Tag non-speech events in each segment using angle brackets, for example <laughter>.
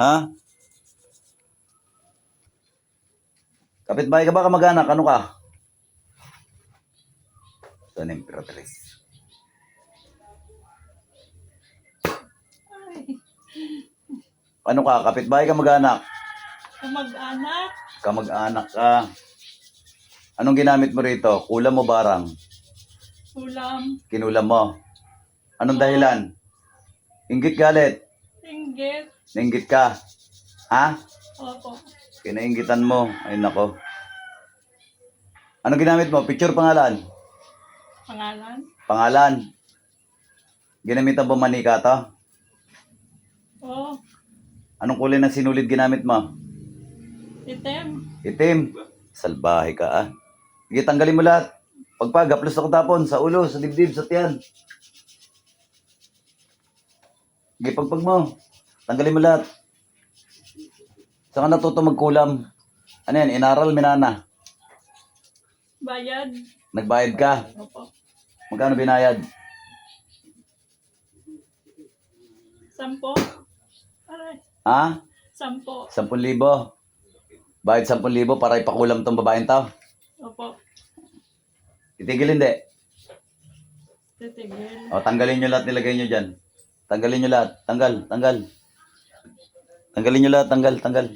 Ha? Kapitbahay ka ba kamag-anak? Ano ka? Ito na imperatrice. Ano ka? Kapitbahay ka mag-anak? Kamag-anak, Kamag-anak ka. Anong ginamit mo rito? Kulam mo barang? ulam, Kinulam mo? Anong dahilan? Inggit galit? inggit, Nainggit ka? Ha? opo, Kinainggitan mo. Ay nako. Ano ginamit mo? Picture pangalan? pangalan, Pangalan? Ginamitan mo manika to? oh, Anong kulay ng sinulid ginamit mo? item, Itim. Salbahe ka ah. Sige, tanggalin mo lahat. Pagpag, haplos ako tapon. Sa ulo, sa dibdib, sa tiyan. Sige, pagpag mo. Tanggalin mo lahat. Saan ka natuto magkulam? Ano yan? Inaral, minana. bayad, Nagbayad ka. opo, Magkano binayad? sampo, aray, Ha? sampo, 10,000. Bayad 10,000 para ipakulam tong babaeng tao. opo, Titigil hindi. titigil, O, tanggalin nyo lahat, nilagay nyo dyan. Tanggalin nyo lahat. Tanggal, tanggal. Tanggalin nyo lahat, tanggal, tanggal.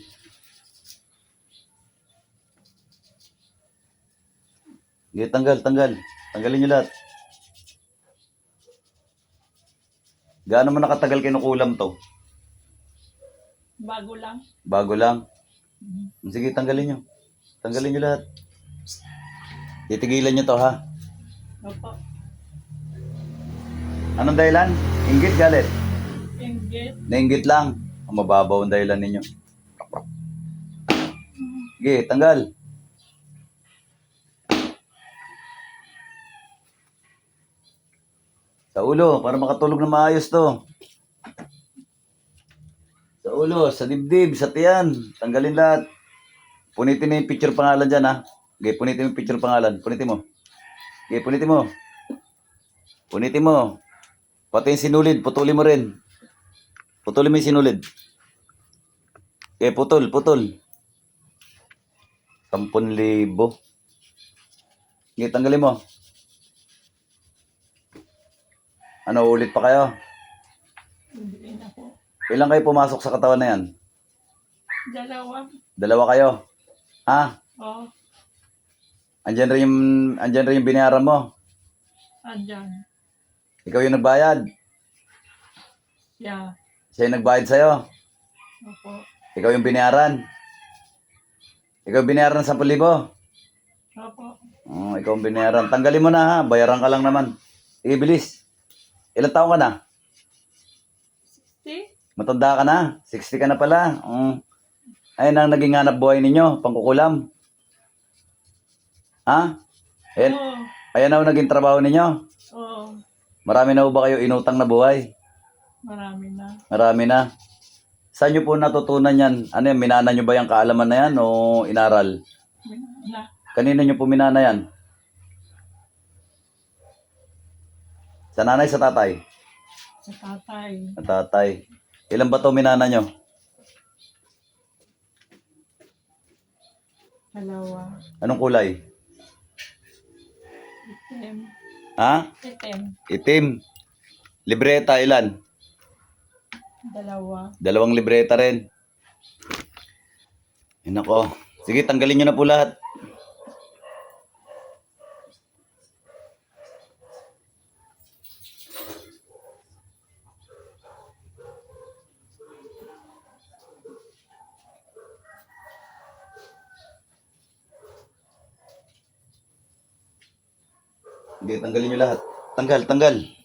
Sige, tanggal, tanggal. Tanggalin nyo lahat. Gaano mo nakatagal kinukulam to? bago lang, Bago lang. Sige, tanggalin nyo. Tanggalin nyo lahat. Titigilan nyo to, ha? opo, Anong dahilan? Inggit, galit. inggit, Nainggit lang. Mababaw ang dahilan ninyo. Sige, tanggal. Sa ulo, para makatulog na maayos to. Sa ulo, sa dibdib, sa tiyan. Tanggalin lahat. Punitin mo yung picture pangalan dyan, ha? Sige, punitin mo yung picture pangalan. Punitin mo. Sige, punitin mo. Punitin mo. Pati yung sinulid, putulin mo rin. Putulin mo yung sinulid. Eh, putol, putol. Sampun libo. Sige, tanggalin mo. Ano, ulit pa kayo? hindi na po, Ilang kayo pumasok sa katawan na yan? dalawa, Dalawa kayo. Ha? oh, Andyan rin yung, andyan rin yung binayaran mo. andyan, Ikaw yung nagbayad. yeah, Siya yung nagbayad sa'yo. opo, Ikaw yung binayaran. Ikaw yung binayaran ng 10,000. opo, Oh, ikaw ang binayaran. Tanggalin mo na ha. Bayaran ka lang naman. Sige, bilis. Ilang taon ka na? see, Matanda ka na. 60 ka na pala. Mm. Ayun ang naging hanap buhay ninyo. Pangkukulam. Ha? Ayan, oh, ayan ang naging trabaho ninyo. oh, Marami na ho ba kayo inutang na buhay? marami na, Marami na. Saan nyo po natutunan yan? Ano yan? Minana nyo ba yung kaalaman na yan o inaral? na, Kanina nyo po minana yan? Sa nanay, sa tatay? sa tatay, Sa tatay. Ilan ba to minana nyo? dalawa, Anong kulay? item, Ha? item, Itim. Libreta, ilan? Dalawa, Dalawang libreta rin. Yun ako. Sige, tanggalin nyo na po lahat. Sige, tanggalin nyo lahat. Tanggal, tanggal.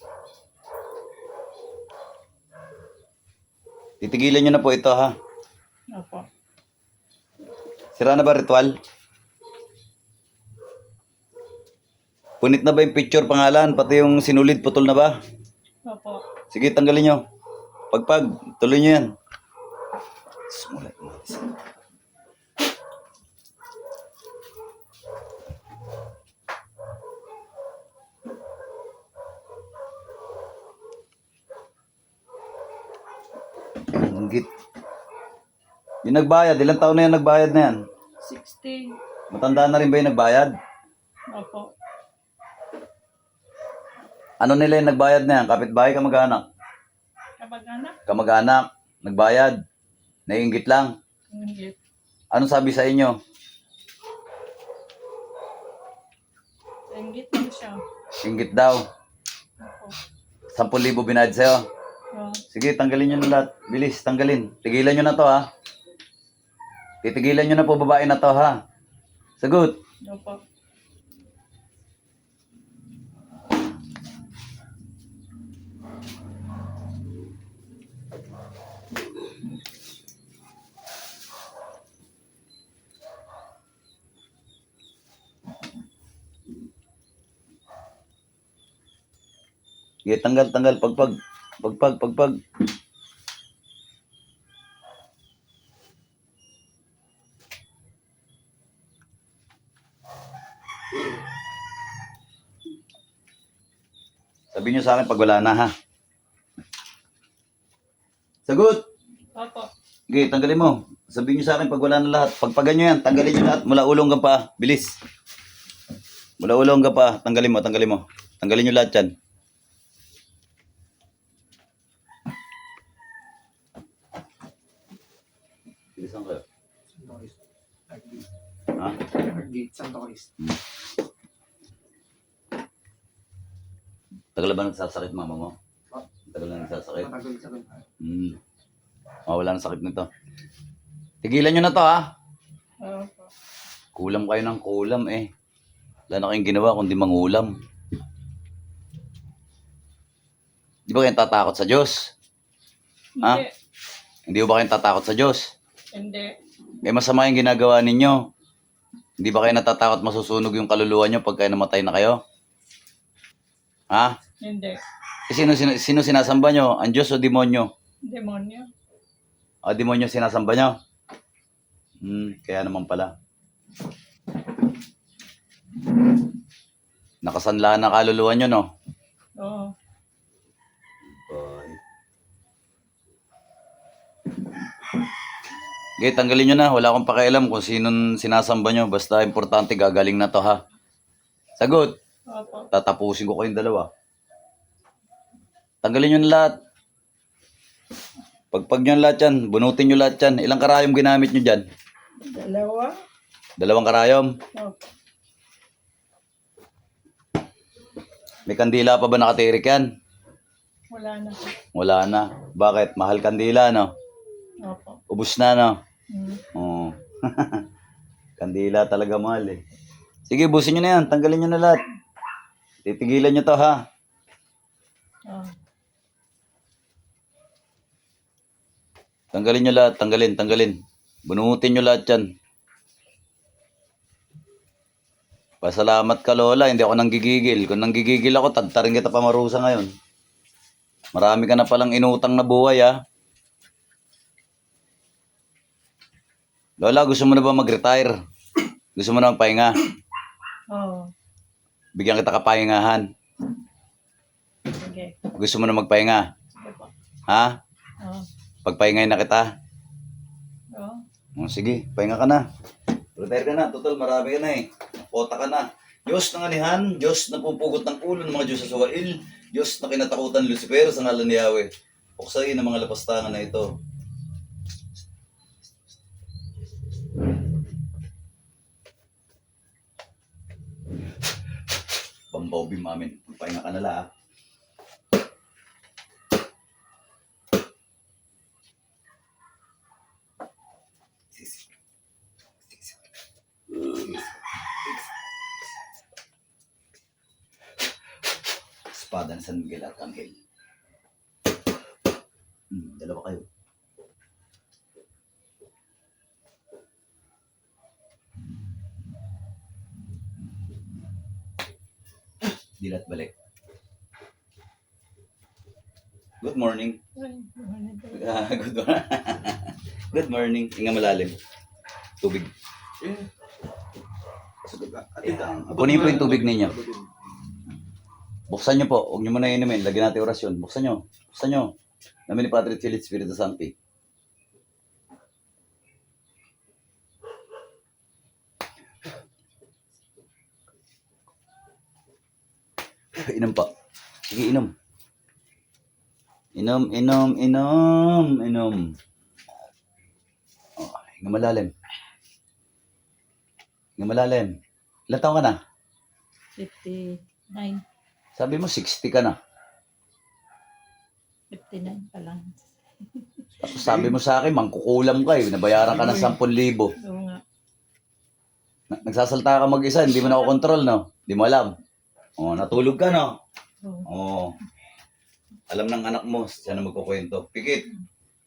Titigilan nyo na po ito ha. opo, Sira na ba ritual? Punit na ba yung picture pangalan? Pati yung sinulid putol na ba? opo, Sige, tanggalin nyo. Pagpag, tuloy nyo yan. Sumulat mo. Inggit. Yung nagbayad, ilang taon na yan nagbayad na yan? 60. Matanda na rin ba yung nagbayad? Opo. Ano nila yung nagbayad na yan? Kapitbahay, kamag-anak? Kapag anak, Kamag-anak, nagbayad. Naiingit lang. hindi. Ano sabi sa inyo? Inggit mo siya. Ingit daw. Opo. 10,000 binayad sa'yo. Sige, tanggalin nyo na lahat. Bilis, tanggalin. Tigilan nyo na to, ha? Titigilan nyo na po babae na to, ha? Sagot. opo. Sige, tanggal, tanggal. Pagpag. Pagpag, pagpag. Sabihin nyo sa akin pag wala na, ha? Sagot! Opo. Sige, tanggalin mo. Sabihin nyo sa akin pag wala na lahat. Pagpagan nyo yan, tanggalin nyo lahat. Mula ulong ka pa. Bilis. Mula ulong ka pa. Tanggalin mo, tanggalin mo. Tanggalin nyo lahat yan. Bilisan kayo. Ha? Gate Santo Cristo. Tagal ba nagsasakit mama mo? Tagal na nagsasakit? Matagal sa Hmm. Oh, wala na sakit nito. Tigilan nyo na to ha. Opo. Kulam kayo ng kulam eh. Wala na kayong ginawa kundi mangulam. Di ba kayo tatakot sa Diyos? Ha? Hindi. Hindi ba kayo tatakot sa Diyos? Hindi. Eh masama yung ginagawa ninyo. Hindi ba kayo natatakot masusunog yung kaluluwa nyo pag kayo namatay na kayo? Ha? Hindi. Eh, sino, sino, sino sinasamba nyo? Ang Diyos o demonyo? Demonyo. Ah, demonyo sinasamba nyo? Hmm, kaya naman pala. Nakasanla na kaluluwa nyo, no? Oo. Bye. Okay, tanggalin nyo na. Wala akong pakialam kung sinong sinasamba nyo. Basta importante, gagaling na to, ha? Sagot. Opo. Tatapusin ko kayong dalawa. Tanggalin nyo na lahat. Pagpag nyo lahat yan, bunutin nyo lahat yan. Ilang karayom ginamit nyo dyan? Dalawa. Dalawang karayom. Opo. May kandila pa ba nakatirik yan? Wala na. Wala na. Bakit? Mahal kandila, no? Opo. Ubus na, no? Hmm. Oo. <laughs> kandila talaga mahal, eh. Sige, busin nyo na yan. Tanggalin nyo na lahat. Titigilan nyo to, ha? Oh. Tanggalin nyo lahat. Tanggalin, tanggalin. Bunutin nyo lahat yan. Pasalamat ka, Lola. Hindi ako nanggigigil. Kung nanggigigil ako, tagtarin kita pa marusa ngayon. Marami ka na palang inutang na buhay, ha? Lola, gusto mo na ba mag-retire? Gusto mo na magpahinga? Oo. Bigyan kita kapahingahan. Sige. Gusto mo na magpahinga? Sige po. Ha? Oo. Pagpahingayin na kita. Oo. O, sige, pahinga ka na. Retire ka na. Total, marami ka na eh. Kota ka na. Diyos ng anihan, Diyos na pupugot ng ulo ng mga Diyos sa suwail, Diyos na kinatakutan ni Lucifer sa ngalan ni Yahweh. Buksayin ang mga lapastangan na ito. Pambawbim amin. Pahinga ka na la. ah. Espada ni San Miguel Arcangel. Hmm, dalawa kayo. Dilat balik. Good morning. Ay, ano ba? Ah, good morning. <laughs> good morning. Inga malalim. Tubig. Ayan. Kunin po yung tubig ninyo. Buksan nyo po. Huwag nyo muna inumin. Lagyan natin orasyon. Buksan nyo. Buksan nyo. Namin ni Padre Chilit Espiritu Santi. Inom pa. Sige, inom. Inom, inom, inom, inom. Oh, hinga malalim. Hinga malalim. Ilan taon ka na? 59. Sabi mo 60 ka na. 59 pa lang. Tapos sabi mo sa akin, mangkukulam ka eh. Nabayaran ka ng 10,000. Oo nga. Na- Nagsasalta ka mag-isa, hindi mo na kontrol, no? Hindi mo alam. Oh, natulog ka, no? Oo. Oh. Alam ng anak mo, siya na magkukwento. Pikit.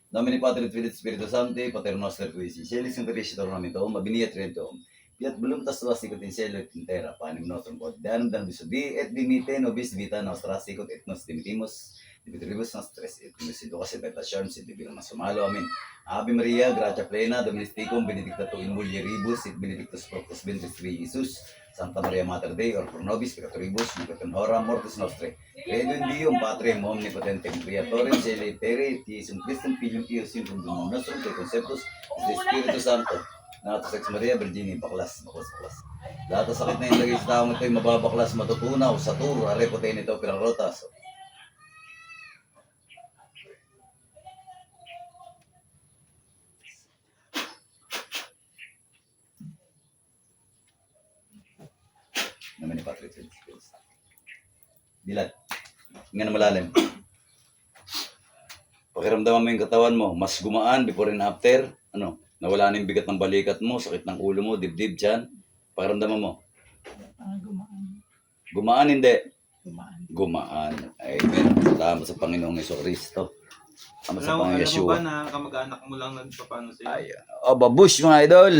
Nomini Patri et Filii Spiritus Sancti, Pater Noster qui si celis in terrestro nominum, mabiniet rentum. Fiat voluntas tua sicut in cielo et in terra, panem nostrum quotidianum dan visudi et dimite nobis vita nostra sicut et nos dimitimus divitribus nostres et nos educas et tentationem sit divina sumalo. Amen. Ave Maria, gratia plena, Dominus tecum, benedicta tu in mulieribus et benedictus fructus ventris tui, Iesus. Santa Maria Mater Dei, or pro nobis peccatoribus, nunc hora mortis nostre. Credo in Dio, Patrem omnipotentem, Creatorem Celi et Terrae, et Christum Filium Pius, in fundum nostrum, te conceptus, de Spiritu Santo. Natus ex Maria, Virginia, baklas, baklas, baklas. Lahat ng sakit na ilagay sa taong ito'y mababaklas, matutunaw, sa turo, arepote nito, pirang rotas. Naman ni Patrick Phillips. Dilat. Nga na malalim. Pakiramdaman mo yung katawan mo, mas gumaan before and after. Ano, nawala na yung bigat ng balikat mo, sakit ng ulo mo, dibdib dyan. Pakiramdaman mo. Ah, gumaan. Gumaan hindi. Gumaan. Gumaan. Amen. Salamat sa Panginoong Yeso Kristo. Salamat sa Panginoong alam mo ba Yeshua. na kamag-anak mo lang nagpapano sa'yo? Ay, oh, babush mga idol.